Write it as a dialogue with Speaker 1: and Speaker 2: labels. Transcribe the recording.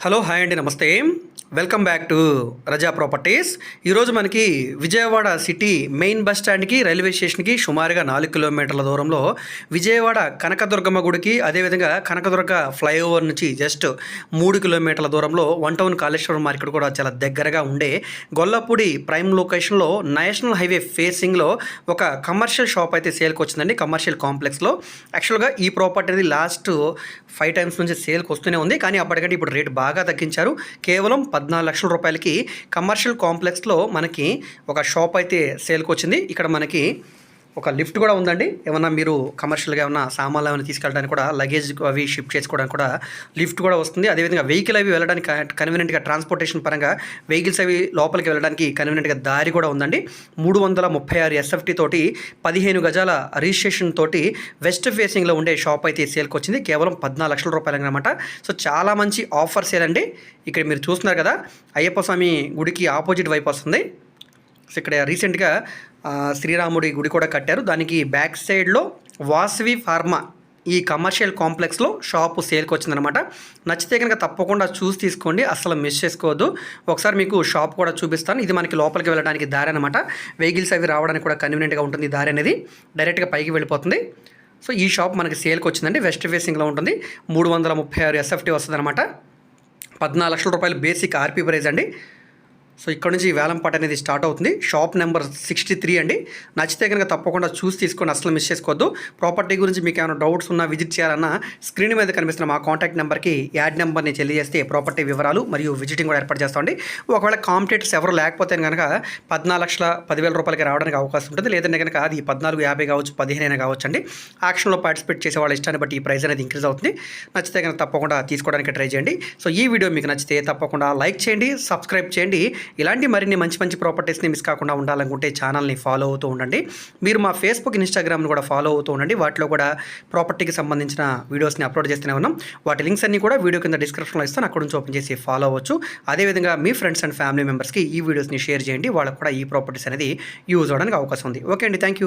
Speaker 1: Hello hi అండి నమస్తే. Welcome back to Raza properties. ఈరోజు మనకి విజయవాడ సిటీ మెయిన్ బస్ స్టాండ్కి రైల్వే స్టేషన్కి సుమారుగా నాలుగు కిలోమీటర్ల దూరంలో విజయవాడ కనకదుర్గమ్మ గుడికి అదేవిధంగా కనకదుర్గ ఫ్లైఓవర్ నుంచి జస్ట్ మూడు కిలోమీటర్ల దూరంలో వన్ టౌన్ కాళేశ్వరం మార్కెట్ కూడా చాలా దగ్గరగా ఉండే గొల్లపూడి ప్రైమ్ లొకేషన్లో నేషనల్ హైవే ఫేసింగ్లో ఒక కమర్షియల్ షాప్ అయితే సేల్కి వచ్చిందండి కమర్షియల్ కాంప్లెక్స్లో. యాక్చువల్గా ఈ ప్రాపర్టీ అనేది లాస్ట్ ఫైవ్ టైమ్స్ నుంచి సేల్కి వస్తూనే ఉంది కానీ అప్పటికంటే ఇప్పుడు రేట్ బాగా బాగా తగ్గించారు. కేవలం పద్నాలుగు లక్షల రూపాయలకి కమర్షియల్ కాంప్లెక్స్లో మనకి ఒక షాప్ అయితే సేల్కి వచ్చింది. ఇక్కడ మనకి ఒక లిఫ్ట్ కూడా ఉందండి. ఏమన్నా మీరు కమర్షియల్గా ఏమన్నా సామాన్లు ఏమైనా తీసుకెళ్ళడానికి కూడా లగేజ్ అవి షిఫ్ట్ చేసుకోవడానికి కూడా లిఫ్ట్ కూడా వస్తుంది. అదేవిధంగా వెహికల్ అవి వెళ్ళడానికి కన్వీనియంట్గా ట్రాన్స్పోర్టేషన్ పరంగా వెహికల్స్ అవి లోపలికి వెళ్ళడానికి కన్వీనియంట్గా దారి కూడా ఉందండి. మూడు వందల ముప్పై ఆరు ఎస్ఎఫ్టీ తోటి పదిహేను గజాల రిజిస్ట్రేషన్ తోటి వెస్ట్ ఫేసింగ్లో ఉండే షాప్ అయితే సేల్కి వచ్చింది. కేవలం పద్నాలుగు లక్షల రూపాయలు అనమాట సో చాలా మంచి ఆఫర్ సేల్ అండి. ఇక్కడ మీరు చూస్తున్నారు కదా అయ్యప్ప స్వామి గుడికి ఆపోజిట్ వైపు వస్తుంది. ఇక్కడ రీసెంట్గా శ్రీరాముడి గుడి కూడా కట్టారు. దానికి బ్యాక్ సైడ్లో వాసవి ఫార్మా ఈ కమర్షియల్ కాంప్లెక్స్లో షాపు సేల్కి వచ్చిందనమాట నచ్చితే కనుక తప్పకుండా చూసి తీసుకోండి. అసలు మిస్ చేసుకోవద్దు. ఒకసారి మీకు షాప్ కూడా చూపిస్తాను. ఇది మనకి లోపలికి వెళ్ళడానికి దారి అనమాట వెహికల్స్ అవి రావడానికి కూడా కన్వీనియంట్గా ఉంటుంది ఈ దారి అనేది. డైరెక్ట్గా పైకి వెళ్ళిపోతుంది. సో ఈ షాప్ మనకి సేల్కి వచ్చిందండి. వెస్ట్ ఫేసింగ్లో ఉంటుంది. మూడు వందల ముప్పై ఆరు ఎస్ఎఫ్టీ వస్తుంది అనమాట పద్నాలుగు లక్షల రూపాయలు బేసిక్ ఆర్పీ ప్రైజ్ అండి. సో ఇక్కడ నుంచి ఈ వేలంపాట అనేది స్టార్ట్ అవుతుంది. షాప్ నెంబర్ సిక్స్టీ త్రీ అండి. నచ్చితే కనుక తప్పకుండా చూసి తీసుకొని అసలు మిస్ చేసుకోవద్దు. ప్రాపర్టీ గురించి మీకు ఏమైనా డౌట్స్ ఉన్నా విజిట్ చేయాలన్నా స్క్రీన్ మీద కనిపిస్తున్న మా కాంటాక్ట్ నెంబర్కి యాడ్ నెంబర్ని తెలియజేస్తే ప్రాపర్టీ వివరాలు మరియు విజిటింగ్ కూడా ఏర్పాటు చేస్తామండి. ఒకవేళ కాంపిటేటర్స్ ఎవరు లేకపోతే కనుక పద్నాలుగు లక్షల పదివేల రూపాయలకి రావడానికి అవకాశం ఉంటుంది. లేదంటే కనుక అది పద్నాలుగు యాభై కావచ్చు పదిహేను అయినా కావచ్చు అండి యాక్షన్లో పార్టిసిపేట్ చేసే వాళ్ళ ఇష్టాన్ని బట్టి ఈ ప్రైస్ అనేది ఇంక్రీజ్ అవుతుంది. నచ్చితే కనుక తప్పకుండా తీసుకోవడానికి ట్రై చేయండి. సో ఈ వీడియో మీకు నచ్చితే తప్పకుండా లైక్ చేయండి సబ్స్క్రైబ్ చేయండి. ఇలాంటి మరిన్ని మంచి మంచి ప్రాపర్టీస్ని మిస్ కాకుండా ఉండాలనుకుంటే ఛానల్ని ఫాలో అవుతూ ఉండండి. మీరు మా ఫేస్బుక్ ఇన్స్టాగ్రామ్ని కూడా ఫాలో అవుతూ ఉండండి. వాటిలో కూడా ప్రాపర్టీకి సంబంధించిన వీడియోస్ని అప్లోడ్ చేస్తూనే ఉన్నాం. వాటి లింక్స్ అన్ని కూడా వీడియో కింద డిస్క్రిప్షన్లో ఇస్తాను. అక్కడ నుంచి ఓపెన్ చేసి ఫాలో అవ్వచ్చు. అదేవిధంగా మీ ఫ్రెండ్స్ అండ్ ఫ్యామిలీ మెంబర్స్కి ఈ వీడియోస్ని షేర్ చేయండి. వాళ్ళకు కూడా ఈ ప్రాపర్టీస్ అనేది యూజ్ అవడానికి అవకాశం ఉంది. ఓకే అండి. Thank you